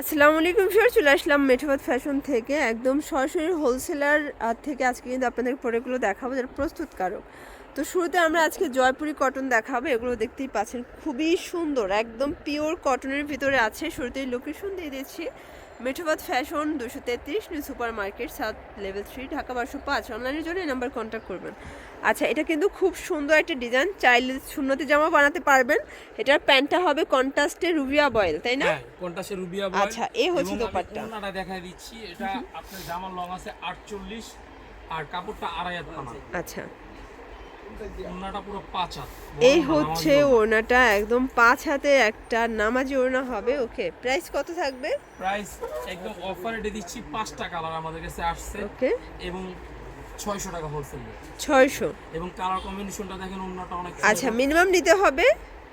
আসসালামু আলাইকুম স্যার চলে আসলাম মেঠোবাদ ফ্যাশন থেকে। একদম সরাসরি হোলসেলার থেকে আজকে কিন্তু আপনাদের প্রোডাক্টগুলো দেখাবো, যারা প্রস্তুতকারক। তো শুরুতে আমরা আজকে জয়পুরি কটন দেখাবো। এগুলো দেখতেই পাচ্ছেন খুবই সুন্দর একদম পিওর কটনের ভিতরে আছে। শুরুতেই লোকেশন দিয়ে দিচ্ছি। মেঠোবাদ ফ্যাশন দুশো তেত্রিশ নিউ সুপার মার্কেট সাত লেভেল থ্রি ঢাকা বারোশো পাঁচ। অনলাইনের জন্য এই নাম্বার কন্ট্যাক্ট করবেন। আচ্ছা এটা কিন্তু খুব সুন্দর একটা ডিজাইন চাইলে শূন্যতে জামা বানাতে পারবেন। এটার প্যান্টটা হবে কন্ট্রাস্টে রুবিয়া বয়েল তাই না? হ্যাঁ রুবিয়া বয় আচ্ছা, এ হচ্ছে দোপাট্টা। ওড়নাটা দেখাই দিচ্ছি। এটা আপনার জামার লং আছে 48 আর কাপড়টা আড়াই হাত আচ্ছা ওড়নাটা পুরো পাঁচ হাত এই হচ্ছে। ওড়নাটা একদম পাঁচ হাতে একটা নামাজি ওড়না হবে ওকে। প্রাইস কত থাকবে? প্রাইস একদম অফার রেটে দিচ্ছি পাঁচটা কালার আমাদের কাছে আসছে। ওকে। এবং ছয়শো টাকা হোলসেল ছয়শো। এবং কালার কম্বিনেশনটা দেখেন ওড়নাটা অনেক আচ্ছা মিনিমাম নিতে হবে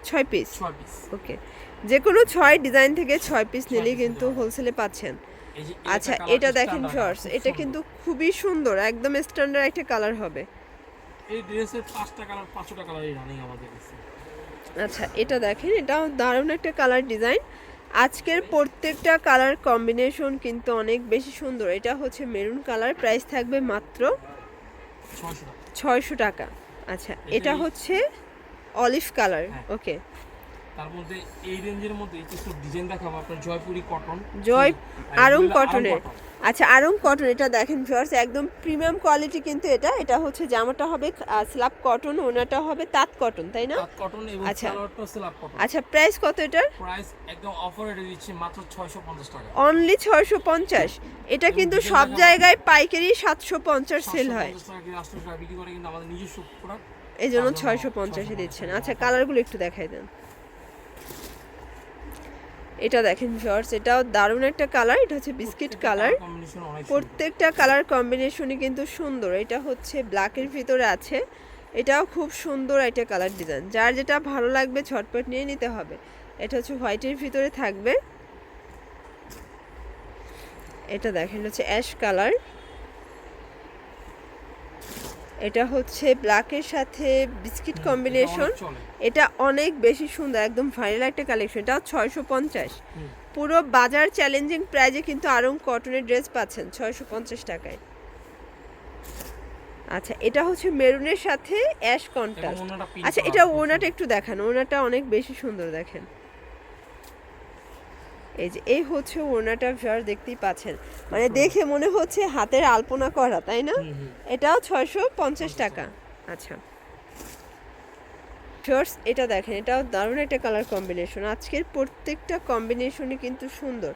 ছয় পিস পিস ওকে। যে কোনো ছয় ডিজাইন থেকে ছয় পিস নিলেই কিন্তু হোলসেলে পাচ্ছেন। আচ্ছা এটা দেখেন শর্টস এটা কিন্তু খুবই সুন্দর একদম স্ট্যান্ডার্ড একটা কালার হবে। এই ড্রেসের পাঁচটা কালার পাঁচটা কালারই রানিং আমাদের কাছে। আচ্ছা এটা দেখেন এটাও দারুণ একটা কালার ডিজাইন আজকের প্রত্যেকটা কালার কম্বিনেশন কিন্তু অনেক বেশি সুন্দর। এটা হচ্ছে মেরুন কালার প্রাইস থাকবে মাত্র ছয়শো টাকা। আচ্ছা এটা হচ্ছে অলিভ কালার। ওকে তার মধ্যে এই রেঞ্জের মধ্যে কিছু ডিজাইন দেখাবো আপনার জয়পুরি কটন জয় আরং কটনের আচ্ছা আরং কটন এটা দেখেন ভিউয়ার্স একদম প্রিমিয়াম কোয়ালিটি কিন্তু এটা। এটা হচ্ছে জামাটা হবে স্ল্যাব কটন ওনাটা হবে তাঁত কটন তাই না? তাঁত কটন এবং আচ্ছা। সালোয়ারটা স্ল্যাব কটন আচ্ছা প্রাইস কত এটার? প্রাইস একদম অফার রেটে দিচ্ছি মাত্র 650 টাকা। অনলি ছয়শো পঞ্চাশ। এটা কিন্তু সব জায়গায় পাইকারি সাতশো পঞ্চাশ সেল হয়। 750 টাকা কি 800 টাকা বিক্রি করে? কিন্তু আমাদের নিজস্ব প্রোডাক্ট এই জন্য ছয়শো পঞ্চাশে দিচ্ছেন। আচ্ছা কালারগুলো একটু দেখাই দেন। এটা দেখেন শর্টস এটাও দারুণ একটা কালার এটা হচ্ছে বিস্কিট কালার। প্রত্যেকটা কালার কম্বিনেশনই কিন্তু সুন্দর। এটা হচ্ছে ব্ল্যাকের ভিতরে আছে। এটাও খুব সুন্দর একটা কালার ডিজাইন যার যেটা ভালো লাগবে ছটপট নিয়ে নিতে হবে। এটা হচ্ছে হোয়াইটের ভিতরে থাকবে। এটা দেখেন হচ্ছে অ্যাশ কালার এটা হচ্ছে ব্ল্যাকের সাথে বিস্কিট কম্বিনেশন এটা অনেক বেশি সুন্দর একদম ভাইরাল একটা কালেকশন এটা ছয়শো পঞ্চাশ। পুরো বাজার চ্যালেঞ্জিং প্রাইজে কিন্তু আরং কটনের ড্রেস পাচ্ছেন ছয়শো পঞ্চাশ টাকায়। আচ্ছা এটা হচ্ছে মেরুনের সাথে অ্যাশ কন্ট্রাস্ট আচ্ছা এটা। ওনাটা একটু দেখান ওনাটা অনেক বেশি সুন্দর দেখেন। এই যে এই হচ্ছে ওনাটা ভিউয়ার দেখতেই পাচ্ছেন। মানে দেখে মনে হচ্ছে হাতের আলপনা করা তাই না। এটাও ছয়শো পঞ্চাশ টাকা। আচ্ছা। শর্টস এটা দেখেন এটাও দারুণ একটা কালার কম্বিনেশন। আজকের প্রত্যেকটা কম্বিনেশনই কিন্তু সুন্দর।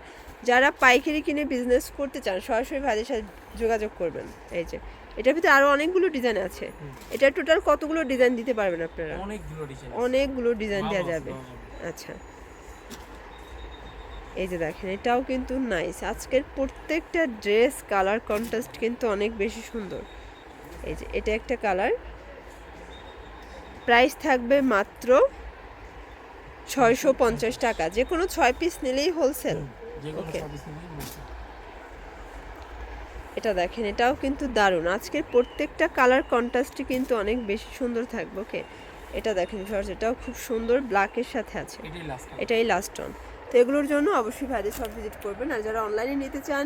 যারা পাইকারি কিনে বিজনেস করতে চান সরাসরি ভাইদের সাথে যোগাযোগ করবেন। এই যে এটার ভিতরে আরও অনেকগুলো ডিজাইন আছে। এটা টোটাল কতগুলো ডিজাইন দিতে পারবেন আপনারা? অনেকগুলো ডিজাইন অনেকগুলো দেওয়া যাবে। আচ্ছা। এই যে দেখেন এটাও কিন্তু নাইস আজকের প্রত্যেকটা ড্রেস কালার কন্ট্রাস্ট কিন্তু অনেক বেশি সুন্দর। এই যে এটা একটা কালার প্রাইস থাকবে মাত্র ছয়শো পঞ্চাশ টাকা। যে কোনো ছয় পিস নিলেই হোলসেল বলছি। এটা দেখেন এটাও কিন্তু দারুণ। আজকের প্রত্যেকটা কালার কন্ট্রাস্টই কিন্তু অনেক বেশি সুন্দর থাকবে ওকে এটা দেখেন ফার্স্ট এটাও খুব সুন্দর ব্ল্যাকের সাথে আছে। এটাই লাস্ট এটাই লাস্ট অন তো এগুলোর জন্য অবশ্যই ভাইদের সব ভিজিট করবেন। আর যারা অনলাইনে নিতে চান,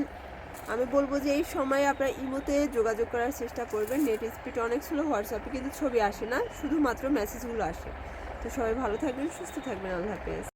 আমি বলব যে এই সময়ে আপনারা ইমোতে যোগাযোগ করার চেষ্টা করবেন। নেট স্পিড অনেক ছিল হোয়াটসঅ্যাপে কিন্তু ছবি আসে না, শুধুমাত্র মেসেজগুলো আসে। তো সবাই ভালো থাকবেন, সুস্থ থাকবেন। আল্লাহ হাফেজ।